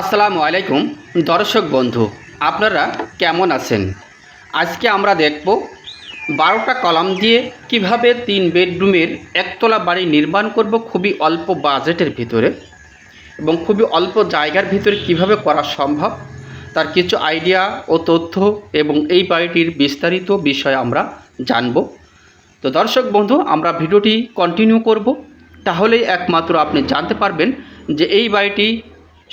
আসসালামু আলাইকুম, দর্শক বন্ধু, আপনারা কেমন আছেন? আজকে আমরা দেখব বারোটা কলাম দিয়ে কীভাবে তিন বেডরুমের একতলা বাড়ি নির্মাণ করব খুবই অল্প বাজেটের ভিতরে এবং খুবই অল্প জায়গার ভিতরে কীভাবে করা সম্ভব, তার কিছু আইডিয়া ও তথ্য এবং এই বাড়িটির বিস্তারিত বিষয় আমরা জানব। তো দর্শক বন্ধু, আমরা ভিডিওটি কন্টিনিউ করব, তাহলেই একমাত্র আপনি জানতে পারবেন যে এই বাড়িটি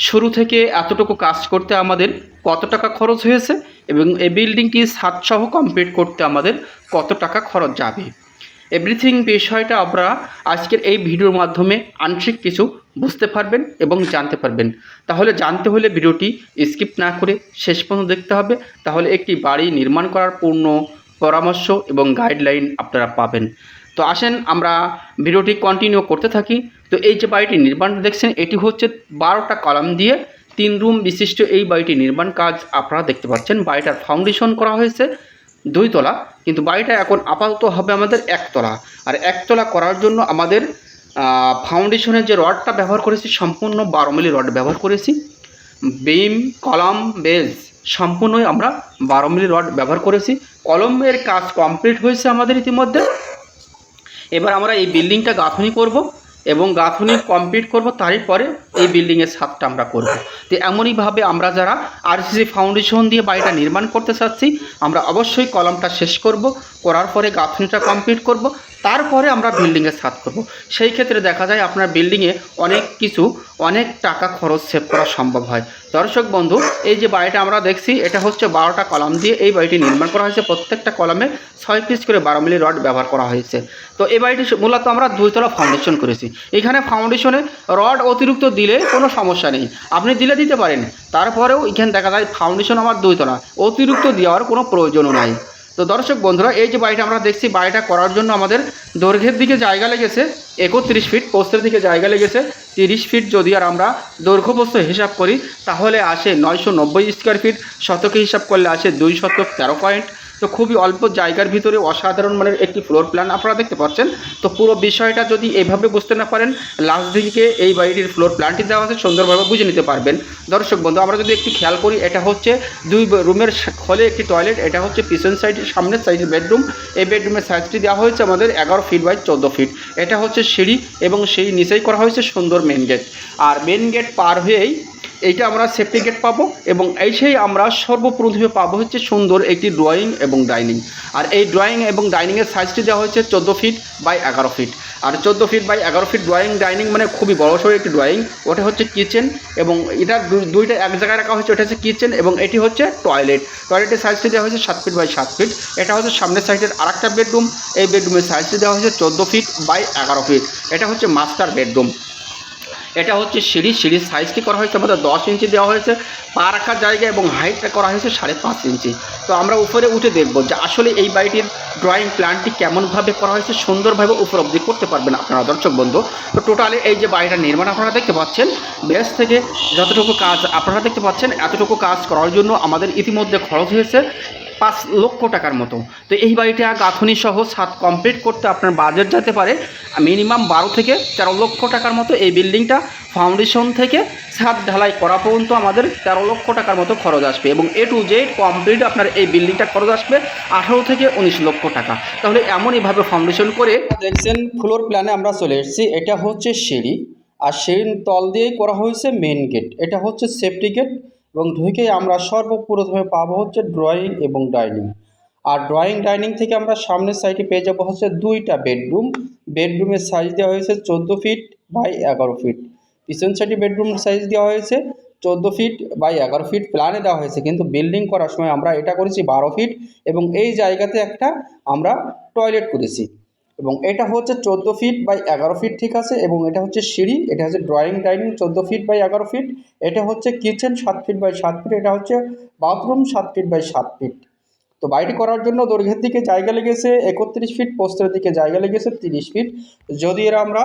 শুরু থেকে এতটুকু কাজ করতে আমাদের কত টাকা খরচ হয়েছে এবং এই বিল্ডিংটি ছাদসহ কমপ্লিট করতে আমাদের কত টাকা খরচ যাবে? এভরিথিং বিষয়টা আমরা আজকের এই ভিডিওর মাধ্যমে আংশিক কিছু বুঝতে পারবেন এবং জানতে পারবেন। তাহলে জানতে হলে ভিডিওটি স্কিপ না করে শেষ পর্যন্ত দেখতে হবে। তাহলে একটি বাড়ি নির্মাণ করার পূর্ণ পরামর্শ এবং গাইডলাইন আপনারা পাবেন। তো আসেন আমরা ভিডিওটি কন্টিনিউ করতে থাকি। তো এই যে বাড়িটি নির্মাণ দেখছেন, এটি হচ্ছে বারোটা কলাম দিয়ে তিন রুম বিশিষ্ট এই বাড়িটি নির্মাণ কাজ আপনারা দেখতে পাচ্ছেন। বাড়িটার ফাউন্ডেশন করা হয়েছে দুই তলা, কিন্তু বাড়িটা এখন আপাতত হবে আমাদের একতলা আর একতলা করার জন্য আমাদের ফাউন্ডেশনের যে রডটা ব্যবহার করেছি, সম্পূর্ণ বারো মিলি রড ব্যবহার করেছি। বিম, কলম, বেজ সম্পূর্ণই আমরা বারো মিলি রড ব্যবহার করেছি। কলমের কাজ কমপ্লিট হয়েছে আমাদের ইতিমধ্যে। এবার আমরা এই বিল্ডিংটা গাঁথুনি করব এবং গাঁথুনি কমপ্লিট করব তারই পরে এই বিল্ডিংয়ের ছাদটা আমরা করব। তো এমনইভাবে আমরা যারা আরসিসি ফাউন্ডেশন দিয়ে বাড়িটা নির্মাণ করতে চাচ্ছি, আমরা অবশ্যই কলমটা শেষ করব, করার পরে গাঁথনিটা কমপ্লিট করব, তারপরে আমরা বিল্ডিংয়ের ছাদ করব। সেই ক্ষেত্রে দেখা যায় আপনার বিল্ডিংয়ে অনেক কিছু, অনেক টাকা খরচ সেভ করা সম্ভব হয়। দর্শক বন্ধু, এই যে বাড়িটা আমরা দেখছি, এটা হচ্ছে বারোটা কলাম দিয়ে এই বাড়িটি নির্মাণ করা হয়েছে। প্রত্যেকটা কলামে ছয় পিস করে বারো মিলি রড ব্যবহার করা হয়েছে। তো এই বাড়িটি মূলত আমরা দুইতলা ফাউন্ডেশন করেছি। এখানে ফাউন্ডেশনে রড অতিরিক্ত দিলে কোনো সমস্যা নেই। আপনি দিলে দিতে পারেন। তারপরেও এখানে দেখা যায় ফাউন্ডেশন আমার দুইতলা অতিরিক্ত দেওয়ার কোনো প্রয়োজনও নাই। তো দর্শক বন্ধুরা, এই যে বাড়িটা আমরা দেখছি, বাড়িটা করার জন্য আমাদের দৈর্ঘ্যের দিকে জায়গা লেগেছে, একত্রিশ ফিট পোস্তের দিকে জায়গা লেগেছে, তিরিশ ফিট যদি আর আমরা দৈর্ঘ্য পোস্ত হিসাব করি, তাহলে আসে নয়শো নব্বই স্কোয়ার ফিট শতকে হিসাব করলে আসে দুই শতক তেরো পয়েন্ট তো খুবই অল্প জায়গার ভিতরে অসাধারণ মানের একটি ফ্লোর প্ল্যান আপনারা দেখতে পাচ্ছেন। তো পুরো বিষয়টা যদি এভাবে বুঝতে না পারেন লাস্ট দিকে এই বাড়িটির ফ্লোর প্ল্যানটি দেওয়া আছে, সুন্দরভাবে বুঝে নিতে পারবেন। দর্শক বন্ধু, আমরা যদি একটু খেয়াল করি, এটা হচ্ছে দুই রুমের হলে একটি টয়লেট এটা হচ্ছে পিছন সাইডের সামনের সাইডের বেডরুম এই বেডরুমের সাইজটি দেওয়া হয়েছে আমাদের এগারো ফিট বাই চোদ্দ ফিট এটা হচ্ছে সিঁড়ি এবং সেই নিচেই করা হয়েছে সুন্দর মেন গেট আর মেন গেট পার হয়েই এইটা আমরা সেফটি গেট পাবো এবং এই সেই আমরা সর্বপ্রথমে পাবো হচ্ছে সুন্দর একটি ড্রয়িং এবং ডাইনিং আর এই ড্রয়িং এবং ডাইনিংয়ের সাইজটি দেওয়া হয়েছে চোদ্দ ফিট বাই এগারো ফিট আর চোদ্দ ফিট বাই এগারো ফিট ড্রয়িং ডাইনিং মানে খুবই বড় সড়ো একটি ড্রয়িং ওটা হচ্ছে কিচেন এবং এটা দুইটা এক জায়গায় রাখা হয়েছে, ওটা হচ্ছে কিচেন এবং এটি হচ্ছে টয়লেট টয়লেটের সাইজটি দেওয়া হয়েছে সাত ফিট বাই সাত ফিট এটা হচ্ছে সামনের সাইডের আরেকটা বেডরুম এই বেডরুমের সাইজটি দেওয়া হয়েছে চোদ্দ ফিট বাই এগারো ফিট এটা হচ্ছে মাস্টার বেডরুম এটা হচ্ছে সিঁড়ি, সিঁড়ির সাইজটি করা হয়েছে, আমাদের দশ ইঞ্চি দেওয়া হয়েছে, পা রাখার জায়গা এবং হাইটটা করা হয়েছে সাড়ে পাঁচ ইঞ্চি। তো আমরা উপরে উঠে দেখব যে আসলে এই বাড়িটির ড্রয়িং প্ল্যানটি কেমনভাবে করা হয়েছে, সুন্দরভাবে উপলব্ধি করতে পারবেন আপনারা দর্শক বন্ধু। তো টোটালি এই যে বাড়িটা নির্মাণ আপনারা দেখতে পাচ্ছেন, বেস থেকে যতটুকু কাজ আপনারা দেখতে পাচ্ছেন, এতটুকু কাজ করার জন্য আমাদের ইতিমধ্যে খরচ হয়েছে পাঁচ লক্ষ টাকার মতো। তো এই বাড়িটা গাঁথনি সহ ছাদ কমপ্লিট করতে আপনার বাজেট যেতে পারে মিনিমাম বারো থেকে তেরো লক্ষ টাকার মতো এই বিল্ডিংটা ফাউন্ডেশন থেকে ছাদ ঢালাই করা পর্যন্ত আমাদের তেরো লক্ষ টাকার মতো খরচ আসবে এবং এ টু জেড কমপ্লিট আপনার এই বিল্ডিংটা খরচ আসবে আঠারো থেকে উনিশ লক্ষ টাকা। তাহলে এমনইভাবে ফাউন্ডেশন করে দেখছেন ফ্লোর প্ল্যানে আমরা চলে এসেছি। এটা হচ্ছে সিঁড়ি। আর সিঁড়ির তল দিয়েই করা হয়েছে মেন গেট এটা হচ্ছে সেফটি গেট এবং ঢুকে আমরা সর্বপ্রথমে পাবো হচ্ছে ড্রয়িং এবং ডাইনিং আর ড্রয়িং ডাইনিং থেকে আমরা সামনের সাইডে পেয়ে যাব হচ্ছে দুইটা বেডরুম বেডরুমের সাইজ দেওয়া হয়েছে চোদ্দ ফিট বাই এগারো ফিট পিছন সাইডে বেডরুম সাইজ দেওয়া হয়েছে চোদ্দ ফিট বাই এগারো ফিট প্ল্যানে দেওয়া হয়েছে, কিন্তু বিল্ডিং করার সময় আমরা এটা করেছি বারো ফিট এবং এই জায়গাতে একটা আমরা টয়লেট করেছি। এবং এটা হচ্ছে চোদ্দ ফিট বাই এগারো ফিট ঠিক আছে, এবং এটা হচ্ছে সিঁড়ি, এটা হচ্ছে ড্রয়িং ডাইনিং চোদ্দ ফিট বাই এগারো ফিট এটা হচ্ছে কিচেন সাত ফিট বাই সাত ফিট এটা হচ্ছে বাথরুম সাত ফিট বাই সাত ফিট তো বাড়িটি করার জন্য দৈর্ঘ্যের দিকে জায়গা লেগেছে, একত্রিশ ফিট পোস্তের দিকে জায়গা লেগেছে তিরিশ ফিট যদি এরা আমরা